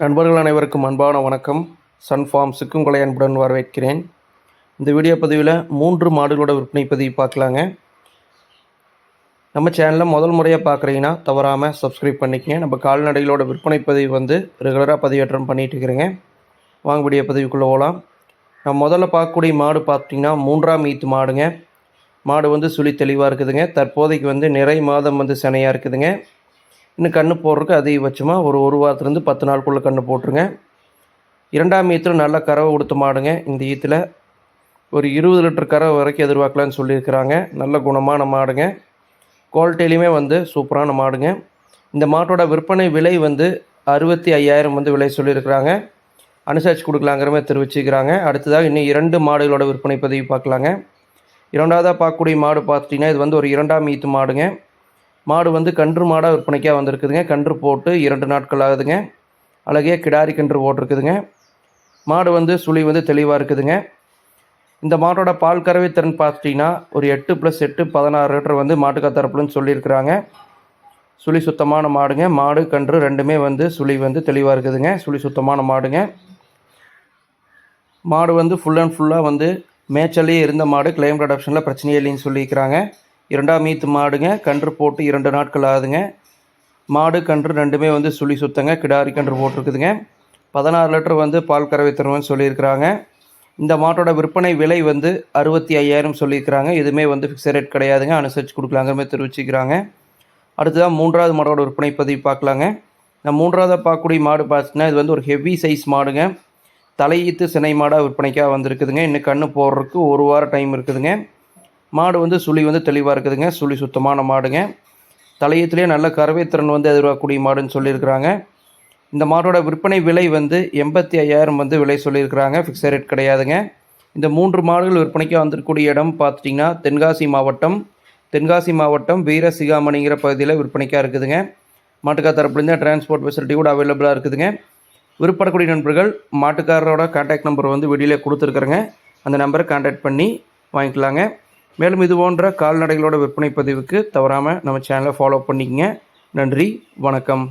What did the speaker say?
நண்பர்கள் அனைவருக்கும் அன்பான வணக்கம். சன் ஃபார்ம்ஸுக்கு உங்களை அன்புடன் வரவேற்கிறேன். இந்த வீடியோ பதிவில் மூன்று மாடுகளோட விற்பனை பதிவு பார்க்கலாங்க. நம்ம சேனலில் முதல் முறையாக பார்க்குறீங்கன்னா தவறாமல் சப்ஸ்கிரைப் பண்ணிக்கங்க. நம்ம கால்நடைகளோட விற்பனை பதிவு வந்து ரெகுலராக பதிவேற்றம் பண்ணிகிட்டு இருக்கிறேங்க. வாங்க வீடியோ பதிவுக்குள்ளே போகலாம் நம்ம முதல்ல பார்க்கக்கூடிய மாடு பார்த்தீங்கன்னா மூன்றாம் ஈத்து மாடுங்க. மாடு வந்து சுழி தெளிவாக இருக்குதுங்க. தற்போதைக்கு வந்து நிறை மாதம் வந்து சினையாக இருக்குதுங்க. இன்னும் கன்று போடுறதுக்கு அதிகபட்சமாக ஒரு ஒரு வாரத்துலேருந்து பத்து நாளுக்குள்ளே கன்று போட்டுருங்க. இரண்டாம் ஈத்தில் நல்ல கறவை கொடுத்து மாடுங்க. இந்த ஈத்தில் ஒரு இருபது லிட்டர் கறவை வரைக்கும் எதிர்பார்க்கலான்னு சொல்லியிருக்கிறாங்க. நல்ல குணமான மாடுங்க. குவாலிட்டிலையுமே வந்து சூப்பரான மாடுங்க. இந்த மாட்டோட விற்பனை விலை வந்து அறுபத்தி ஐயாயிரம் வந்து விலை சொல்லியிருக்கிறாங்க. அனுசரித்து கொடுக்கலாங்கிற மாதிரி தெரிவிச்சுக்கிறாங்க. அடுத்ததாக இன்னும் இரண்டு மாடுகளோட விற்பனை பதிவு பார்க்கலாங்க. இரண்டாவதாக பார்க்கக்கூடிய மாடு பார்த்துட்டிங்கன்னா இது வந்து ஒரு இரண்டாம் ஈத்து மாடுங்க. மாடு வந்து கன்று மாடாக விற்பனைக்காக வந்திருக்குதுங்க. கன்று போட்டு இரண்டு நாட்கள் ஆகுதுங்க. அழகே கிடாரி கன்று போட்டிருக்குதுங்க. மாடு வந்து சுழி வந்து தெளிவாக இருக்குதுங்க. இந்த மாட்டோட பால் கறவை திறன் பார்த்துட்டிங்கன்னா ஒரு எட்டு ப்ளஸ் எட்டு பதினாறு லிட்டர் வந்து மாட்டுக்கா தரப்புலன்னு சொல்லியிருக்கிறாங்க. சுழி சுத்தமான மாடுங்க. மாடு கன்று ரெண்டுமே வந்து சுழி வந்து தெளிவாக இருக்குதுங்க. சுழி சுத்தமான மாடுங்க. மாடு வந்து ஃபுல் அண்ட் ஃபுல்லாக வந்து மேய்ச்சலே இருந்த மாடு. கிளைம் அடாப்ஷனில் பிரச்சனையே இல்லைன்னு சொல்லியிருக்கிறாங்க. இரண்டாம் மீத்து மாடுங்க கன்று போட்டு இரண்டு நாட்கள் ஆகுதுங்க. மாடு கன்று ரெண்டுமே வந்து சுழி சுத்தங்க கிடாரி கன்று போட்டிருக்குதுங்க. பதினாறு லிட்டர் வந்து பால் கறவை தருவேன்னு சொல்லியிருக்கிறாங்க. இந்த மாட்டோட விற்பனை விலை வந்து அறுபத்தி ஐயாயிரம் சொல்லியிருக்கிறாங்க. எதுவுமே வந்து ஃபிக்ஸட் ரேட் கிடையாதுங்க. அனுசரித்து கொடுக்கலாங்கிற மாதிரி தெரிவிச்சுக்கிறாங்க. அடுத்ததான் மூன்றாவது மாடோட விற்பனை பதிவு பார்க்கலாங்க. நான் மூன்றாவதாக பார்க்கக்கூடிய மாடு பார்த்தீங்கன்னா இது வந்து ஒரு ஹெவி சைஸ் மாடுங்க. தலையீத்து சினை மாடாக விற்பனைக்காக வந்திருக்குதுங்க. இன்னும் கன்று போடுறதுக்கு ஒரு வாரம் டைம் இருக்குதுங்க. மாடு வந்து சுழி வந்து தெளிவாக இருக்குதுங்க. சுழி சுத்தமான மாடுங்க. தலையத்துலேயே நல்ல கறவை திறன் வந்து எதிர்பார்க்கக்கூடிய மாடுன்னு சொல்லியிருக்கிறாங்க. இந்த மாடோட விற்பனை விலை வந்து எண்பத்தி ஐயாயிரம் வந்து விலை சொல்லியிருக்கிறாங்க. ஃபிக்ஸட் ரேட் கிடையாதுங்க. இந்த மூன்று மாடுகள் விற்பனைக்கு வந்திருக்கக்கூடிய இடம் பார்த்துட்டிங்கன்னா தென்காசி மாவட்டம் தென்காசி மாவட்டம் வீரசிகாமணிங்கிற பகுதியில் விற்பனைக்காக இருக்குதுங்க. மாட்டுக்கா தரப்புலேருந்து டிரான்ஸ்போர்ட் ஃபெசிலிட்டி கூட அவைலபிளாக இருக்குதுங்க. விருப்பப்படக்கூடிய நண்பர்கள் மாட்டுக்காரரோட கான்டாக்ட் நம்பர் வந்து வெளியில் கொடுத்துருக்குறேங்க. அந்த நம்பரை கான்டாக்ட் பண்ணி வாங்கிக்கலாங்க. மேலும் இது போன்ற கால்நடைகளோட விற்பனை பதிவுக்கு தவறாமல் நம்ம சேனலை ஃபாலோ பண்ணிக்கங்க. நன்றி வணக்கம்.